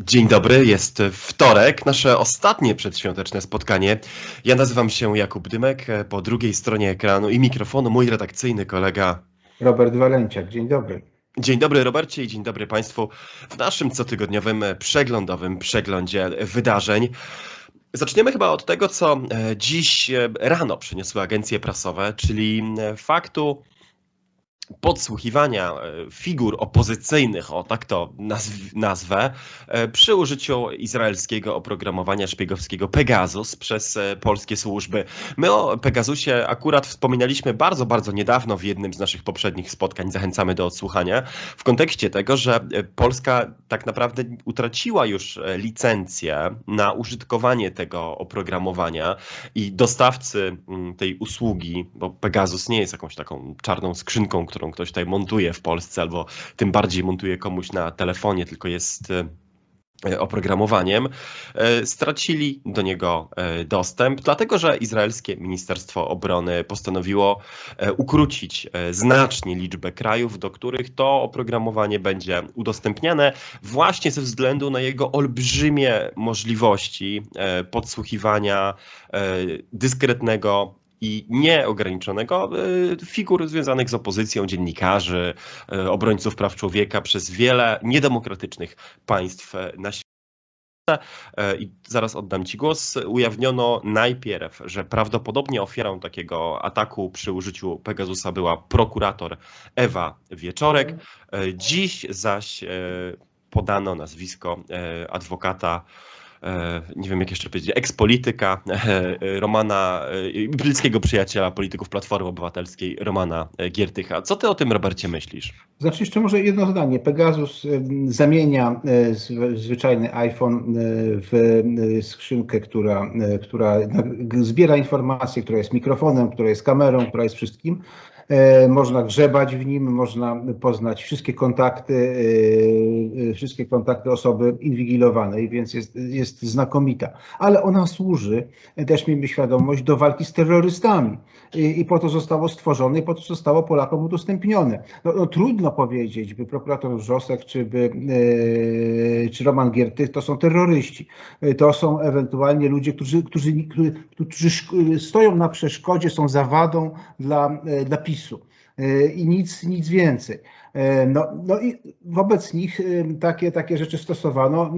Dzień dobry, jest wtorek, nasze ostatnie przedświąteczne spotkanie. Ja nazywam się Jakub Dymek, po drugiej stronie ekranu i mikrofonu mój redakcyjny kolega Robert Walenciak. Dzień dobry. Dzień dobry Robercie i dzień dobry Państwu w naszym cotygodniowym przeglądowym przeglądzie wydarzeń. Zaczniemy chyba od tego, co e, dziś e, rano przyniosły agencje prasowe, czyli e, faktu, podsłuchiwania e, figur opozycyjnych, o tak to nazw nazwę, e, przy użyciu izraelskiego oprogramowania szpiegowskiego Pegasus przez e, polskie służby. My o Pegasusie akurat wspominaliśmy bardzo, bardzo niedawno w jednym z naszych poprzednich spotkań. Zachęcamy do odsłuchania. W kontekście tego, że Polska tak naprawdę utraciła już licencję na użytkowanie tego oprogramowania i dostawcy mm, tej usługi, bo Pegasus nie jest jakąś taką czarną skrzynką, którą którą ktoś tutaj montuje w Polsce, albo tym bardziej montuje komuś na telefonie, tylko jest e, oprogramowaniem, e, stracili do niego e, dostęp, dlatego że izraelskie Ministerstwo Obrony postanowiło ukrócić znacznie liczbę krajów, do których to oprogramowanie będzie udostępniane, właśnie ze względu na jego olbrzymie możliwości podsłuchiwania dyskretnego i nieograniczonego e, figur związanych z opozycją, dziennikarzy, e, obrońców praw człowieka przez wiele niedemokratycznych państw e, na świecie. I zaraz oddam Ci głos. Ujawniono najpierw, że prawdopodobnie ofiarą takiego ataku przy użyciu Pegasusa była prokurator Ewa Wieczorek. Dziś zaś podano nazwisko adwokata nie wiem jak jeszcze powiedzieć, ekspolityka e, Romana, e, bliskiego przyjaciela polityków Platformy Obywatelskiej, Romana Giertycha. Co ty o tym, Robercie, myślisz? Znaczy jeszcze może jedno zdanie. Pegasus zamienia zwyczajny iPhone w skrzynkę, która, która zbiera informacje, która jest mikrofonem, która jest kamerą, która jest wszystkim. E, można grzebać w nim, można poznać wszystkie kontakty, e, e, wszystkie kontakty osoby inwigilowanej, więc jest, jest znakomita. Ale ona służy, też miejmy świadomość, do walki z terrorystami. I, i po to zostało stworzone i po to zostało Polakom udostępnione. No, no trudno powiedzieć, by prokurator Wrzosek czy, by, czy Roman Giertych to są terroryści. To są ewentualnie ludzie, którzy, którzy, którzy, którzy stoją na przeszkodzie, są zawadą dla, dla PiSu PiSu e, i nic, nic więcej. E, no, no i wobec nich e, takie, takie rzeczy stosowano,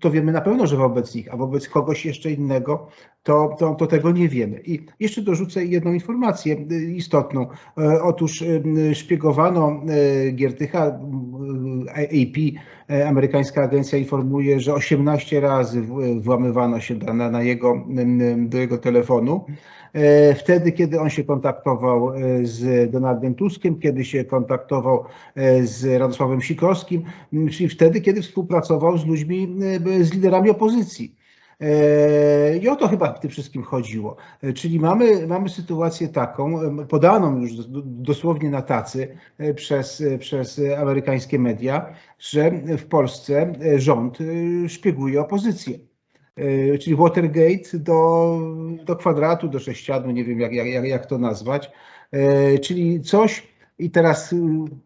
to wiemy na pewno, że wobec nich, a wobec kogoś jeszcze innego to, to, to tego nie wiemy. I jeszcze dorzucę jedną informację istotną. Otóż szpiegowano Giertycha, AP, amerykańska agencja informuje, że 18 razy włamywano się na, na jego, do jego telefonu. E, wtedy, kiedy on się kontaktował e, z Donaldem Tuskiem, kiedy się kontaktował e, z Radosławem Sikorskim, czyli wtedy, kiedy współpracował z ludźmi, z liderami opozycji. I o to chyba w tym wszystkim chodziło. Czyli mamy, mamy sytuację taką, podaną już dosłownie na tacy przez, przez amerykańskie media, że w Polsce rząd szpieguje opozycję. E, czyli Watergate do, do kwadratu, do sześcianu, nie wiem jak, jak, jak to nazwać, e, czyli coś, i teraz y,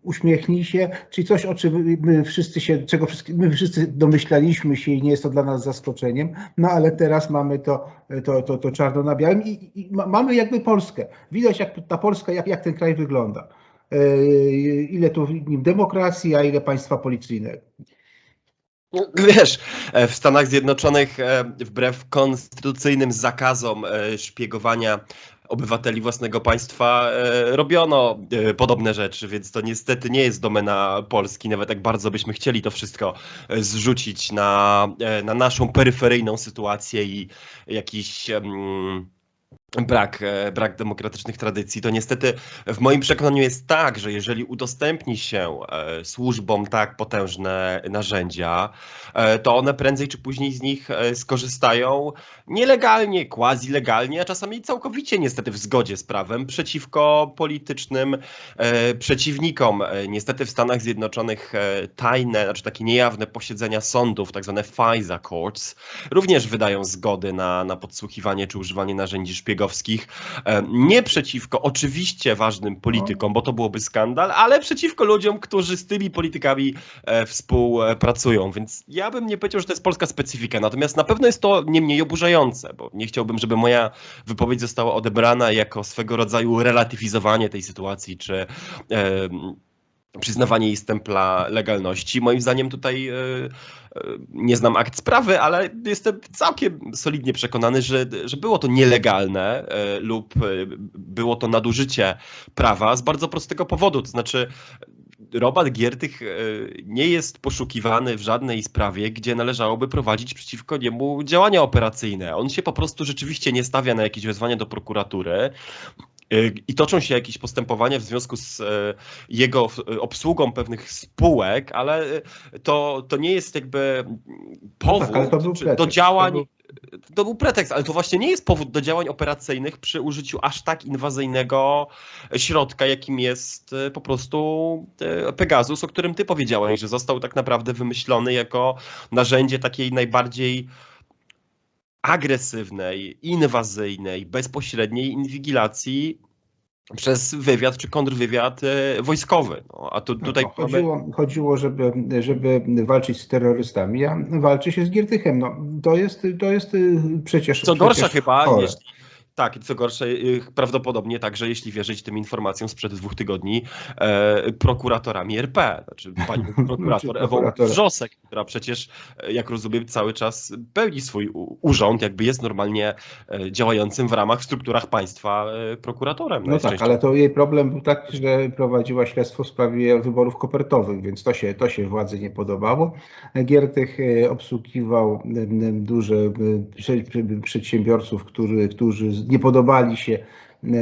uśmiechnij się, czyli coś, o czym my wszyscy się, czego my wszyscy domyślaliśmy się i nie jest to dla nas zaskoczeniem, no ale teraz mamy to, to, to, to czarno na białym i, i mamy jakby Polskę. Widać jak ta Polska, jak, jak ten kraj wygląda. E, ile tu w nim demokracji, a ile państwa policyjnego. Wiesz, e, w Stanach Zjednoczonych e, wbrew konstytucyjnym zakazom e, szpiegowania obywateli własnego państwa robiono podobne rzeczy, więc to niestety nie jest domena Polski, nawet jak bardzo byśmy chcieli to wszystko zrzucić na, na naszą peryferyjną sytuację i jakiś. Brak, e, brak demokratycznych tradycji, to niestety w moim przekonaniu jest tak, że jeżeli udostępni się e, służbom tak potężne narzędzia, e, to one prędzej czy później z nich skorzystają nielegalnie, quasi legalnie, a czasami całkowicie niestety w zgodzie z prawem przeciwko politycznym przeciwnikom. Niestety w Stanach Zjednoczonych tajne, znaczy takie niejawne posiedzenia sądów, tak zwane FISA courts, również wydają zgody na, na podsłuchiwanie czy używanie narzędzi szpiegowskich szpiegowskich. Nie przeciwko oczywiście ważnym politykom, bo to byłoby skandal, ale przeciwko ludziom, którzy z tymi politykami współpracują. Więc ja bym nie powiedział, że to jest polska specyfika. Natomiast na pewno jest to nie mniej oburzające, bo nie chciałbym, żeby moja wypowiedź została odebrana jako swego rodzaju relatywizowanie tej sytuacji, czy przyznawanie jej stempla legalności. Moim zdaniem tutaj e, e, nie znam akt sprawy, ale jestem całkiem solidnie przekonany, że, że było to nielegalne e, lub było to nadużycie prawa z bardzo prostego powodu. To znaczy, Robert Giertych nie jest poszukiwany w żadnej sprawie, gdzie należałoby prowadzić przeciwko niemu działania operacyjne. On się po prostu rzeczywiście nie stawia na jakieś wezwanie do prokuratury. I toczą się jakieś postępowania w związku z e, jego obsługą pewnych spółek, ale e, to, to nie jest jakby powód no tak, do działań. To był... to był pretekst, ale to właśnie nie jest powód do działań operacyjnych przy użyciu aż tak inwazyjnego środka, jakim jest e, po prostu Pegasus, o którym ty powiedziałeś, że został tak naprawdę wymyślony jako narzędzie takiej najbardziej agresywnej, inwazyjnej, bezpośredniej inwigilacji przez wywiad czy kontrwywiad e, wojskowy. No, a tu, no, tutaj no, chodziło, chodziło żeby, żeby walczyć z terrorystami, a walczy się z Giertychem. No, to, jest, to jest y, przecież. Co gorsza chyba, jeśli, tak, co gorsze, y, prawdopodobnie także, jeśli wierzyć tym informacjom sprzed dwóch tygodni, e, prokuratorami RP, znaczy pani prokurator Ewą Wrzosek, która przecież, e, jak rozumiem, cały czas pełni swój urząd, jakby jest normalnie e, działającym w ramach, w strukturach państwa e, prokuratorem. No tak, ale to jej problem był taki, że prowadziła śledztwo w sprawie wyborów kopertowych, więc to się, to się władzy nie podobało. Giertych obsługiwał duże przedsiębiorców, którzy, którzy nie podobali się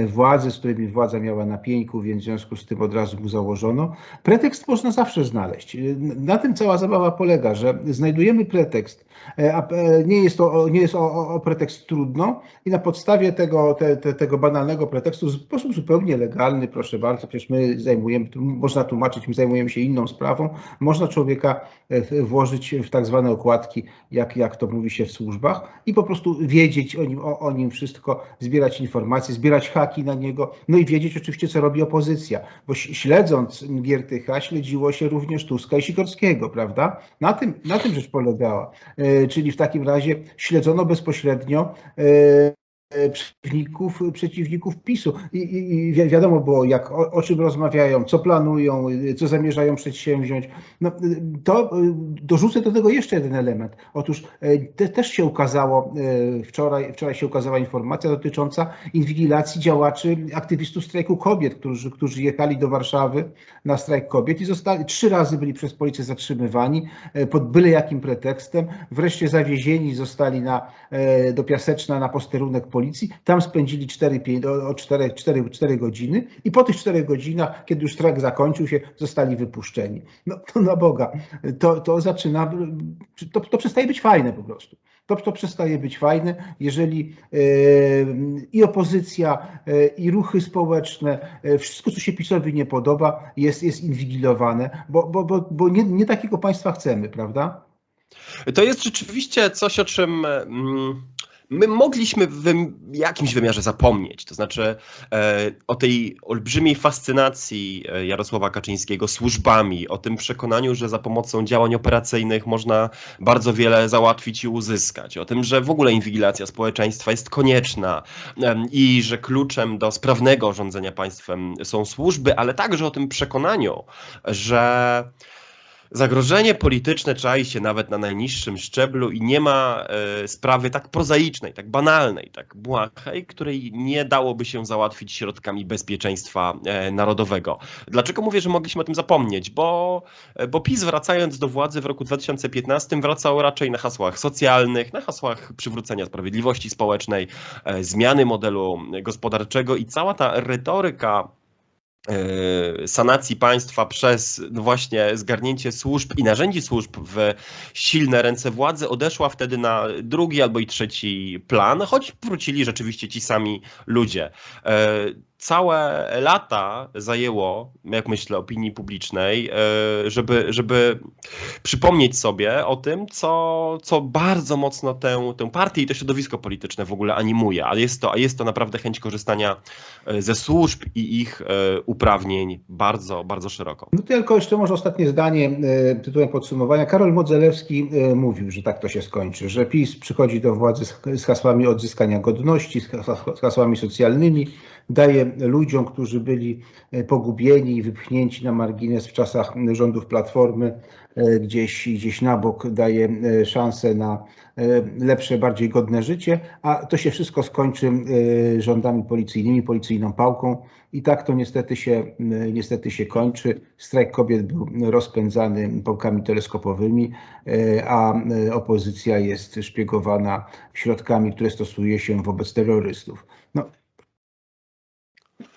władzy, z którymi władza miała na pieńku, więc w związku z tym od razu mu założono. Pretekst można zawsze znaleźć. Na tym cała zabawa polega, że znajdujemy pretekst, e, a e, nie jest to nie jest o, o pretekst trudno i na podstawie tego, te, te, tego banalnego pretekstu w sposób zupełnie legalny, proszę bardzo, przecież my zajmujemy, można tłumaczyć, my zajmujemy się inną sprawą, można człowieka włożyć w tak zwane okładki, jak, jak to mówi się w służbach i po prostu wiedzieć o nim, o, o nim wszystko, zbierać informacje, zbierać haki na niego, no i wiedzieć oczywiście, co robi opozycja, bo śledząc Giertycha śledziło się również Tuska i Sikorskiego, prawda? Na tym, na tym rzecz polegała. E, czyli w takim razie śledzono bezpośrednio e, przeciwników, przeciwników PiSu. I, i, wiadomo było, jak, o, o, czym rozmawiają, co planują, co zamierzają przedsięwziąć. No, to e, dorzucę do tego jeszcze jeden element. Otóż e, te, też się ukazało, wczoraj, wczoraj się ukazała informacja dotycząca inwigilacji działaczy, aktywistów strajku kobiet, którzy, którzy jechali do Warszawy na strajk kobiet i zostali, trzy razy byli przez policję zatrzymywani pod byle jakim pretekstem. Wreszcie zawiezieni zostali na, do Piaseczna na posterunek policji. Tam spędzili 4, 5, o 4, 4, 4 godziny i po tych 4 godzinach, kiedy już strajk zakończył się, zostali wypuszczeni. No to na Boga, to, to zaczyna, to, to przestaje być fajne po prostu. To, to przestaje być fajne, jeżeli e, i opozycja, e, i ruchy społeczne, e, wszystko, co się PiSowi nie podoba, jest, jest inwigilowane, bo, bo, bo, bo nie, nie takiego państwa chcemy, prawda? To jest rzeczywiście coś, o czym. Mm my mogliśmy w jakimś wymiarze zapomnieć. To znaczy e, o tej olbrzymiej fascynacji e, Jarosława Kaczyńskiego służbami, o tym przekonaniu, że za pomocą działań operacyjnych można bardzo wiele załatwić i uzyskać, o tym, że w ogóle inwigilacja społeczeństwa jest konieczna e, i że kluczem do sprawnego rządzenia państwem są służby, ale także o tym przekonaniu, że Zagrożenie polityczne czai się nawet na najniższym szczeblu i nie ma e, sprawy tak prozaicznej, tak banalnej, tak błahej, której nie dałoby się załatwić środkami bezpieczeństwa e, narodowego. Dlaczego mówię, że mogliśmy o tym zapomnieć? Bo, e, bo PiS wracając do władzy w roku 2015 wracał raczej na hasłach socjalnych, na hasłach przywrócenia sprawiedliwości społecznej, e, zmiany modelu gospodarczego i cała ta retoryka sanacji państwa przez no właśnie zgarnięcie służb i narzędzi służb w silne ręce władzy odeszła wtedy na drugi albo i trzeci plan, choć wrócili rzeczywiście ci sami ludzie. Całe lata zajęło, jak myślę, opinii publicznej, e, żeby, żeby przypomnieć sobie o tym, co, co bardzo mocno tę, tę partię i to środowisko polityczne w ogóle animuje. A jest to, a jest to naprawdę chęć korzystania e, ze służb i ich e, uprawnień bardzo, bardzo szeroko. No tylko jeszcze może ostatnie zdanie tytułem podsumowania. Karol Modzelewski mówił, że tak to się skończy, że PiS przychodzi do władzy z hasłami odzyskania godności, z hasłami socjalnymi, daje ludziom, którzy byli e, pogubieni i wypchnięci na margines w czasach rządów Platformy, e, gdzieś, gdzieś na bok, daje e, szansę na lepsze, bardziej godne życie, a to się wszystko skończy rządami policyjnymi, policyjną pałką i tak to niestety się, niestety się kończy. Strajk kobiet był rozpędzany pałkami teleskopowymi, a opozycja jest szpiegowana środkami, które stosuje się wobec terrorystów.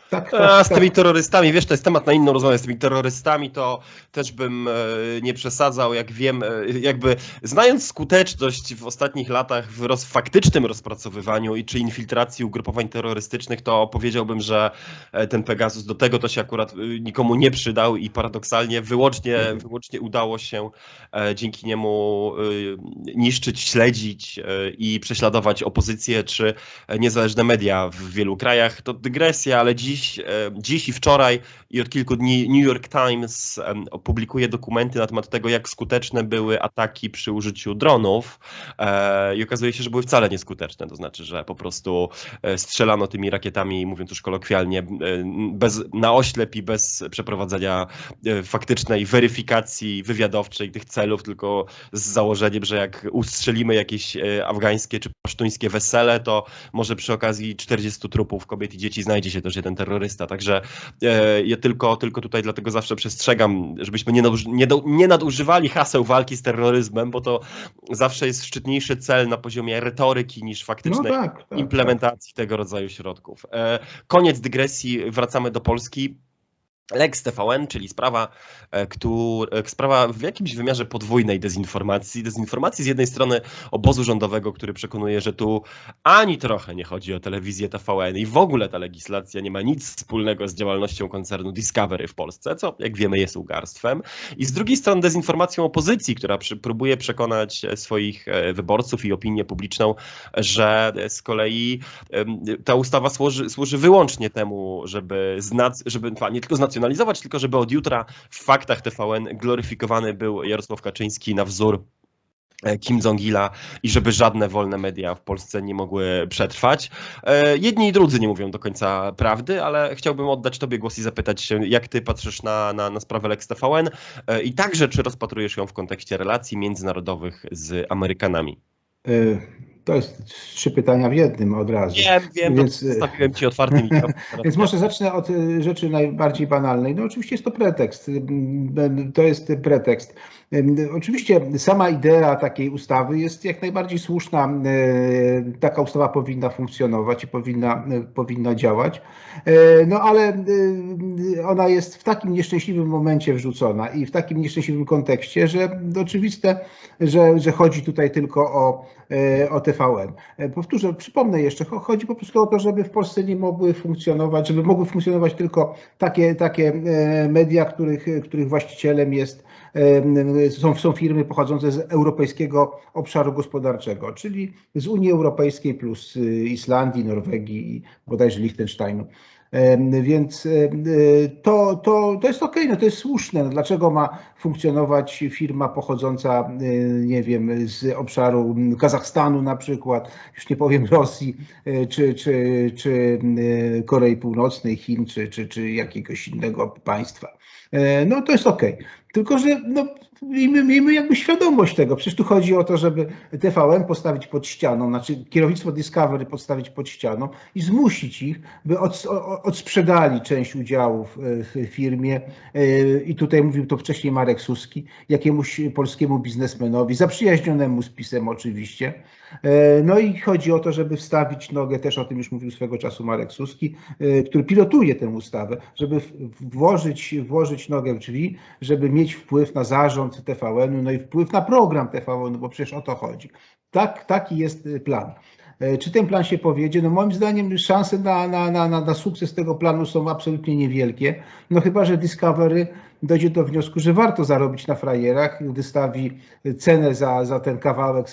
Tak, tak, A, z tymi tak. terrorystami, wiesz, to jest temat na inną rozmowę. Z tymi terrorystami to też bym e, nie przesadzał, jak wiem, e, jakby znając skuteczność w ostatnich latach w roz, faktycznym rozpracowywaniu i czy infiltracji ugrupowań terrorystycznych, to powiedziałbym, że e, ten Pegasus do tego to się akurat nikomu nie przydał i paradoksalnie wyłącznie, mhm. wyłącznie udało się dzięki niemu niszczyć, śledzić i prześladować opozycję czy niezależne media w wielu krajach. To dygresja, ale dziś dziś, e, dziś i wczoraj i od kilku dni New York Times publikuje dokumenty na temat tego, jak skuteczne były ataki przy użyciu dronów e, i okazuje się, że były wcale nieskuteczne. To znaczy, że po prostu e, strzelano tymi rakietami, mówiąc już kolokwialnie, bez, na oślep i bez przeprowadzenia faktycznej weryfikacji wywiadowczej tych celów, tylko z założeniem, że jak ustrzelimy jakieś afgańskie czy pasztuńskie wesele, to może przy okazji 40 trupów kobiet i dzieci znajdzie się też jeden terrorysta terrorysta. Także e, ja tylko, tylko tutaj dlatego zawsze przestrzegam, żebyśmy nie, nie, nie nadużywali haseł walki z terroryzmem, bo to zawsze jest szczytniejszy cel na poziomie retoryki niż faktycznej no tak, tak, implementacji tak. tego rodzaju środków. E, koniec dygresji, wracamy do Polski. Lex TVN, czyli sprawa, e, która, e, sprawa w jakimś wymiarze podwójnej dezinformacji. Dezinformacji z jednej strony obozu rządowego, który przekonuje, że tu ani trochę nie chodzi o telewizję TVN i w ogóle ta legislacja nie ma nic wspólnego z działalnością koncernu Discovery w Polsce, co jak wiemy jest ugarstwem. I z drugiej strony dezinformacją opozycji, która przy, próbuje przekonać swoich e, wyborców i opinię publiczną, że z kolei ta ustawa służy, służy wyłącznie temu, żeby, znac, żeby nie tylko znacjonalizować, nacjonalizować, tylko żeby od jutra w faktach TVN gloryfikowany był Jarosław Kaczyński na wzór e, Kim Jong-ila i żeby żadne wolne media w Polsce nie mogły przetrwać. E, jedni i drudzy nie mówią do końca prawdy, ale chciałbym oddać Tobie głos i zapytać się, jak Ty patrzysz na, na, na sprawę Lex TVN e, i także czy rozpatrujesz ją w kontekście relacji międzynarodowych z Amerykanami? To jest trzy pytania w jednym od razu. Wiem, wiem, więc stawiłem Ci otwarty mikrofon. Więc może zacznę od y, rzeczy najbardziej banalnej. No oczywiście jest to pretekst. To jest pretekst. Oczywiście sama idea takiej ustawy jest jak najbardziej słuszna. Taka ustawa powinna funkcjonować i powinna, powinna działać. No ale ona jest w takim nieszczęśliwym momencie wrzucona i w takim nieszczęśliwym kontekście, że oczywiste, że, że chodzi tutaj tylko o, o TVN. Powtórzę, przypomnę jeszcze, chodzi po prostu o to, żeby w Polsce nie mogły funkcjonować, żeby mogły funkcjonować tylko takie, takie media, których, których właścicielem jest są, są firmy pochodzące z europejskiego obszaru gospodarczego, czyli z Unii Europejskiej plus Islandii, Norwegii i bodajże Liechtensteinu. Więc to, to, to jest ok, no to jest słuszne. No dlaczego ma funkcjonować firma pochodząca, y, nie wiem, z obszaru Kazachstanu na przykład, już nie powiem Rosji, y, czy, czy, czy Korei Północnej, Chin, czy, czy, czy jakiegoś innego państwa. E, no to jest ok. Tylko, że no, miejmy, miejmy jakby świadomość tego. Przecież tu chodzi o to, żeby TVN postawić pod ścianą, znaczy kierownictwo Discovery postawić pod ścianą i zmusić ich, by od, odsprzedali część udziałów w firmie. E, I tutaj mówił to wcześniej Marek Suski, jakiemuś polskiemu biznesmenowi, zaprzyjaźnionemu z PiSem oczywiście. E, no i chodzi o to, żeby wstawić nogę, też o tym już mówił swego czasu Marek Suski, który pilotuje tę ustawę, żeby włożyć, włożyć nogę w drzwi, żeby mieć wpływ na zarząd TVN-u, no i wpływ na program TVN, bo przecież o to chodzi. Tak, taki jest plan. Czy ten plan się powiedzie? No moim zdaniem szanse na, na, na, na sukces tego planu są absolutnie niewielkie. No chyba, że Discovery dojdzie do wniosku, że warto zarobić na frajerach, wystawi cenę za, za ten kawałek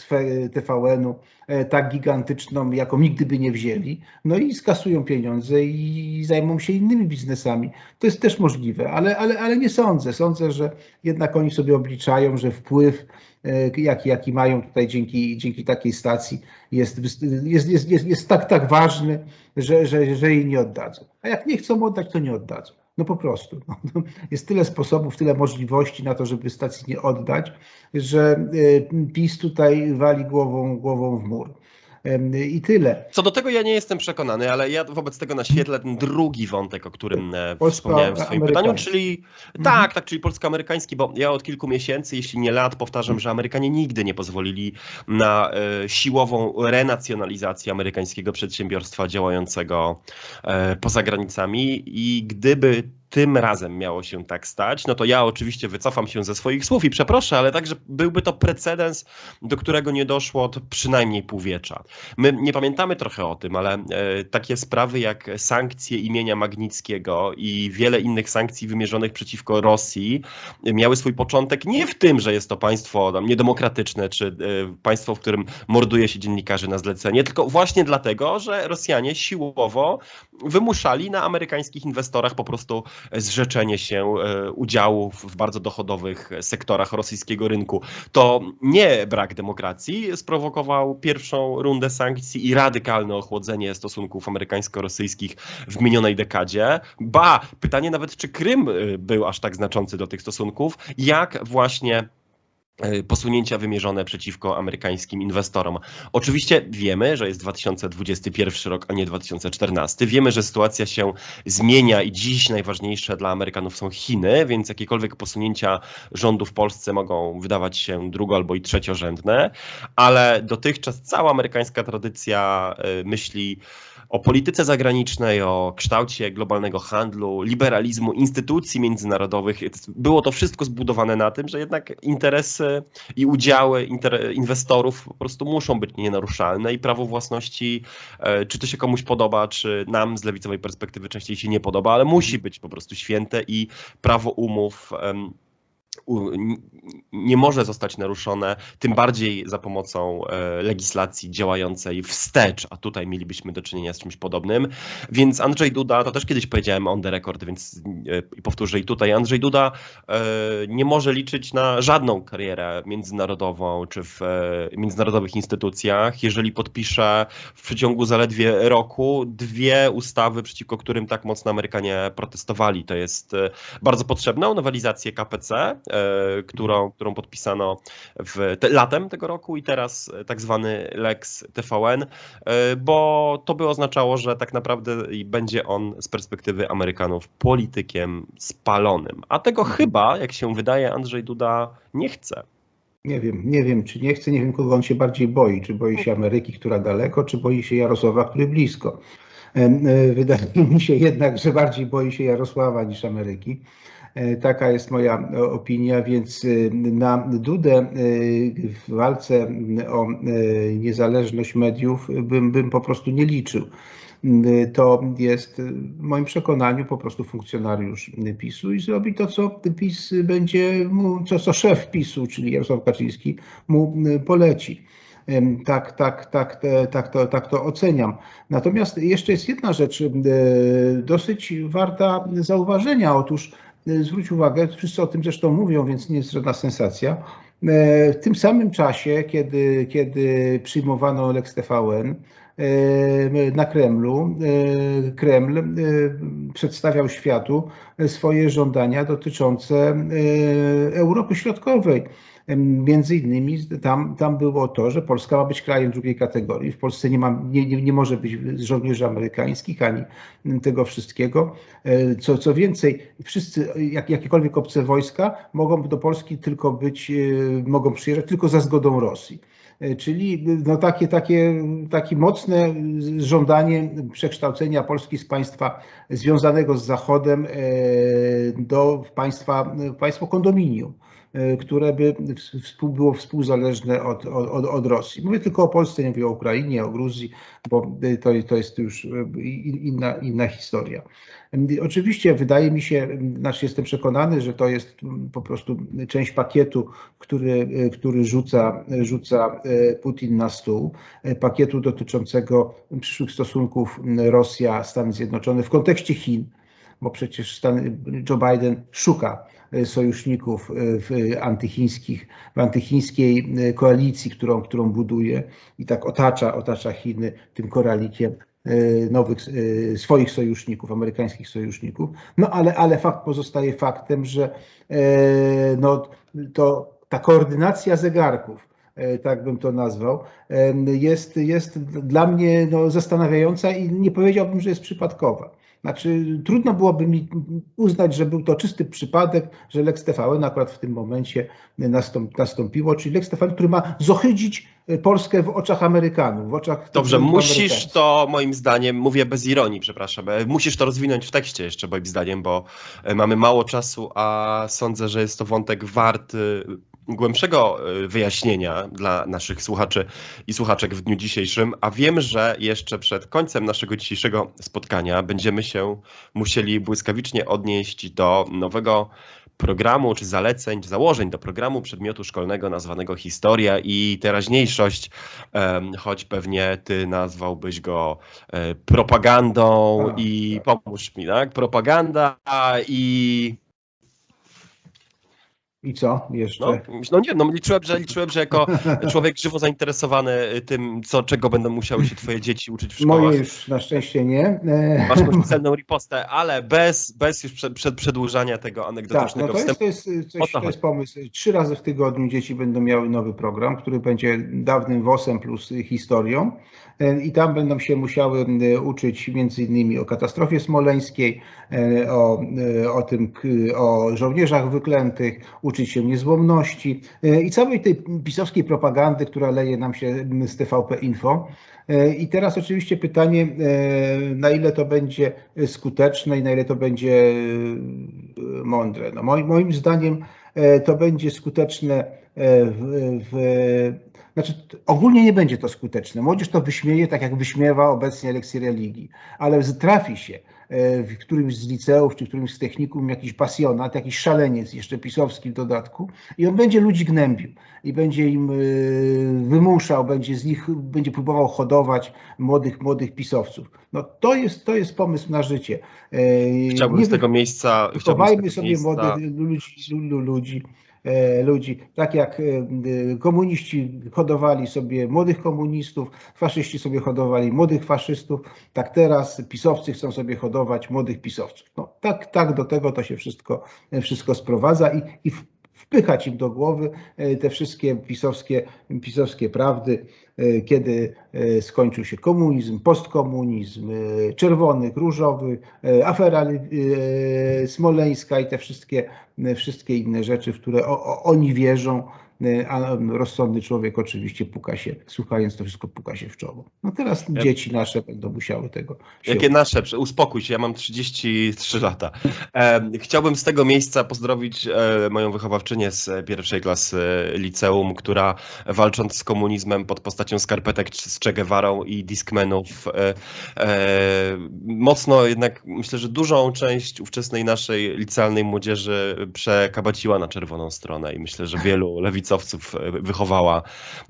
TVN-u e, tak gigantyczną, jaką nigdy by nie wzięli, no i skasują pieniądze i zajmą się innymi biznesami. To jest też możliwe, ale, ale, ale nie sądzę. Sądzę, że jednak oni sobie obliczają, że wpływ e, jaki, jaki mają tutaj dzięki, dzięki takiej stacji jest, jest, jest, jest, jest tak, tak ważny, że, że, że jej nie oddadzą. A jak nie chcą oddać, to nie oddadzą. No po prostu. No, no, jest tyle sposobów, tyle możliwości na to, żeby stacji nie oddać, że y, PiS tutaj wali głową, głową w mur. I tyle. Co do tego ja nie jestem przekonany, ale ja wobec tego naświetlę ten drugi wątek, o którym e, Polska, wspomniałem w swoim pytaniu, czyli mhm. tak, tak, czyli polsko-amerykański, bo ja od kilku miesięcy, jeśli nie lat, powtarzam, że Amerykanie nigdy nie pozwolili na e, siłową renacjonalizację amerykańskiego przedsiębiorstwa działającego e, poza granicami i gdyby tym razem miało się tak stać, no to ja oczywiście wycofam się ze swoich słów i przeproszę, ale także byłby to precedens, do którego nie doszło od przynajmniej półwiecza. My nie pamiętamy trochę o tym, ale e, takie sprawy jak sankcje imienia Magnickiego i wiele innych sankcji wymierzonych przeciwko Rosji miały swój początek nie w tym, że jest to państwo tam, niedemokratyczne, czy e, państwo, w którym morduje się dziennikarzy na zlecenie, tylko właśnie dlatego, że Rosjanie siłowo wymuszali na amerykańskich inwestorach po prostu zrzeczenie się e, udziału w bardzo dochodowych sektorach rosyjskiego rynku. To nie brak demokracji sprowokował pierwszą rundę sankcji i radykalne ochłodzenie stosunków amerykańsko-rosyjskich w minionej dekadzie. Ba, pytanie nawet, czy Krym e, był aż tak znaczący do tych stosunków, jak właśnie posunięcia wymierzone przeciwko amerykańskim inwestorom. Oczywiście wiemy, że jest 2021 rok, a nie 2014. Wiemy, że sytuacja się zmienia i dziś najważniejsze dla Amerykanów są Chiny, więc jakiekolwiek posunięcia rządu w Polsce mogą wydawać się drugo albo i trzeciorzędne, ale dotychczas cała amerykańska tradycja e, myśli o polityce zagranicznej, o kształcie globalnego handlu, liberalizmu, instytucji międzynarodowych. Było to wszystko zbudowane na tym, że jednak interesy i udziały inwestorów po prostu muszą być nienaruszalne i prawo własności, e, czy to się komuś podoba, czy nam z lewicowej perspektywy częściej się nie podoba, ale musi być po prostu święte i prawo umów nie może zostać naruszone, tym bardziej za pomocą e, legislacji działającej wstecz, a tutaj mielibyśmy do czynienia z czymś podobnym. Więc Andrzej Duda, to też kiedyś powiedziałem on the record, więc e, powtórzę i tutaj, Andrzej Duda e, nie może liczyć na żadną karierę międzynarodową czy w międzynarodowych instytucjach, jeżeli podpisze w przeciągu zaledwie roku dwie ustawy, przeciwko którym tak mocno Amerykanie protestowali. To jest bardzo potrzebną nowelizację KPC, którą, którą podpisano w, te, latem tego roku i teraz tak zwany Lex TVN, e, bo to by oznaczało, że tak naprawdę będzie on z perspektywy Amerykanów politykiem spalonym. A tego chyba, jak się wydaje, Andrzej Duda nie chce. Nie wiem, nie wiem, czy nie chce, nie wiem, kogo on się bardziej boi. Czy boi się Ameryki, która daleko, czy boi się Jarosława, który blisko. E, wydaje mi się jednak, że bardziej boi się Jarosława niż Ameryki. E, taka jest moja opinia, więc e, na Dudę e, w walce o niezależność mediów bym, bym po prostu nie liczył. To jest w moim przekonaniu po prostu funkcjonariusz PiSu i zrobi to, co PiS będzie mu, co, co szef PiSu, czyli Jarosław Kaczyński, mu poleci. Tak, tak, tak, tak, to, tak to oceniam. Natomiast jeszcze jest jedna rzecz dosyć warta zauważenia. Otóż E, zwróć uwagę, wszyscy o tym zresztą mówią, więc nie jest żadna sensacja. E, w tym samym czasie, kiedy, kiedy przyjmowano Lex TVN e, na Kremlu, Kreml przedstawiał światu swoje żądania dotyczące Europy Środkowej. Między innymi tam, tam było to, że Polska ma być krajem drugiej kategorii. W Polsce nie, ma, nie, nie, nie może być żołnierzy amerykańskich ani tego wszystkiego. E, co, co więcej, wszyscy, jak, jakiekolwiek obce wojska mogą do Polski tylko być, e, mogą przyjeżdżać tylko za zgodą Rosji. E, czyli no takie, takie, takie mocne żądanie przekształcenia Polski z państwa związanego z Zachodem do państwa, państwo kondominium. Które by było współzależne od, od, od Rosji. Mówię tylko o Polsce, nie mówię o Ukrainie, o Gruzji, bo to, to jest już inna, inna historia. Oczywiście wydaje mi się, znaczy jestem przekonany, że to jest po prostu część pakietu, który, który rzuca, rzuca Putin na stół, pakietu dotyczącego przyszłych stosunków Rosja-Stany Zjednoczone w kontekście Chin, bo przecież Stan, Joe Biden szuka sojuszników w antychińskich, w antychińskiej koalicji, którą, którą buduje i tak otacza, otacza Chiny tym koralikiem E, nowych e, swoich sojuszników, amerykańskich sojuszników. No ale, ale fakt pozostaje faktem, że e, no, to, ta koordynacja zegarków, tak bym to nazwał, jest, jest dla mnie no, zastanawiająca i nie powiedziałbym, że jest przypadkowa. Znaczy, trudno byłoby mi uznać, że był to czysty przypadek, że Lex TVN akurat w tym momencie nastąp, nastąpiło, czyli Lex TVN, który ma zohydzić Polskę w oczach Amerykanów, w oczach. Dobrze, musisz to, moim zdaniem, mówię bez ironii, przepraszam, e, musisz to rozwinąć w tekście jeszcze, moim zdaniem, bo e, mamy mało czasu, a sądzę, że jest to wątek wart głębszego e, wyjaśnienia dla naszych słuchaczy i słuchaczek w dniu dzisiejszym, a wiem, że jeszcze przed końcem naszego dzisiejszego spotkania będziemy się musieli błyskawicznie odnieść do nowego programu, czy zaleceń, czy założeń do programu przedmiotu szkolnego nazwanego Historia i teraźniejszość, choć pewnie ty nazwałbyś go e, propagandą tak, i tak. pomóż mi, tak? Propaganda i i co jeszcze? No, no nie, no liczyłem, że liczyłem, że jako człowiek żywo zainteresowany tym, co, czego będą musiały się twoje dzieci uczyć w szkołach. Moje już na szczęście nie. Masz jakąś celną ripostę, ale bez, bez już przed, przed przedłużania tego anegdotycznego tak, no to jest, to jest, coś, to, jest pomysł. Trzy razy w tygodniu dzieci będą miały nowy program, który będzie dawnym WOS-em plus historią. E, i tam będą się musiały uczyć między innymi o katastrofie smoleńskiej, e, o, e, o tym, o żołnierzach wyklętych, uczyć się niezłomności i całej tej pisowskiej propagandy, która leje nam się z TVP Info. I teraz oczywiście pytanie, na ile to będzie skuteczne i na ile to będzie mądre. No moim, zdaniem to będzie skuteczne w, w znaczy, ogólnie nie będzie to skuteczne. Młodzież to wyśmieje, tak jak wyśmiewa obecnie lekcje religii, ale trafi się e, w którymś z liceów czy którymś z technikum jakiś pasjonat, jakiś szaleniec, jeszcze pisowski w dodatku, i on będzie ludzi gnębił i będzie im e, wymuszał, będzie z nich, będzie próbował hodować młodych, młodych pisowców. No to jest, to jest pomysł na życie. E, chciałbym nie z tego miejsca. Wychowajmy sobie miejsca... młodych ludzi, ludzi E, ludzi. Tak jak e, komuniści hodowali sobie młodych komunistów, faszyści sobie hodowali młodych faszystów, tak teraz pisowcy chcą sobie hodować młodych pisowców. No, tak, tak do tego to się wszystko, wszystko sprowadza i, i wpychać im do głowy e, te wszystkie pisowskie, pisowskie prawdy, e, kiedy e, skończył się komunizm, postkomunizm, czerwonych, różowych, afera smoleńska i te wszystkie, wszystkie inne rzeczy, w które oni wierzą, a rozsądny człowiek oczywiście puka się, słuchając to wszystko puka się w czoło. No teraz ja... dzieci nasze będą musiały tego. Jakie nasze? Uspokój się, ja mam 33 lata. E, chciałbym z tego miejsca pozdrowić e, moją wychowawczynię z pierwszej klasy liceum, która walcząc z komunizmem pod postacią skarpetek z Che Guevarą i Discmenów e, e, mocno jednak myślę, że dużą część ówczesnej naszej licealnej młodzieży przekabaciła na czerwoną stronę i myślę, że wielu lewicowców e, wychowała,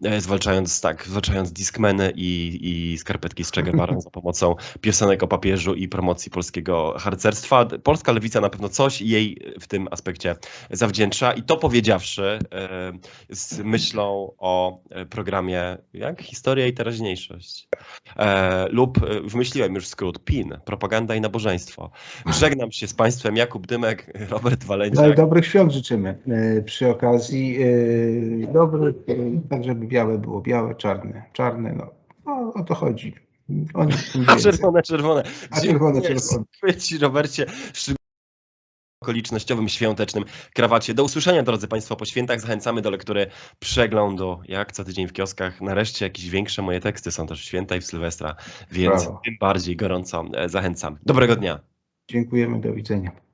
e, zwalczając tak, zwalczając Discmeny i, i skarpetki z Che za pomocą piosenek o papieżu i promocji polskiego harcerstwa. Polska lewica na pewno coś jej w tym aspekcie zawdzięcza i to powiedziawszy e, z myślą o programie jak Historia i teraźniejszość lub wymyśliłem już skrót PIN, propaganda i nabożeństwo. Żegnam się z Państwem Jakub Dymek, Robert Walędziak. No dobrych świąt życzymy przy okazji dobry, tak żeby białe było białe, czarne, czarne, no, no o to chodzi. A czerwone, czerwone. A czerwone, czerwone. Dziękuję Ci, Robercie okolicznościowym, świątecznym krawacie. Do usłyszenia, drodzy Państwo, po świętach. Zachęcamy do lektury przeglądu, jak co tydzień w kioskach. Nareszcie jakieś większe moje teksty są też w święta i w Sylwestra, więc Brawo. tym bardziej gorąco e, zachęcam. Dobrego dnia. Dziękujemy, do widzenia.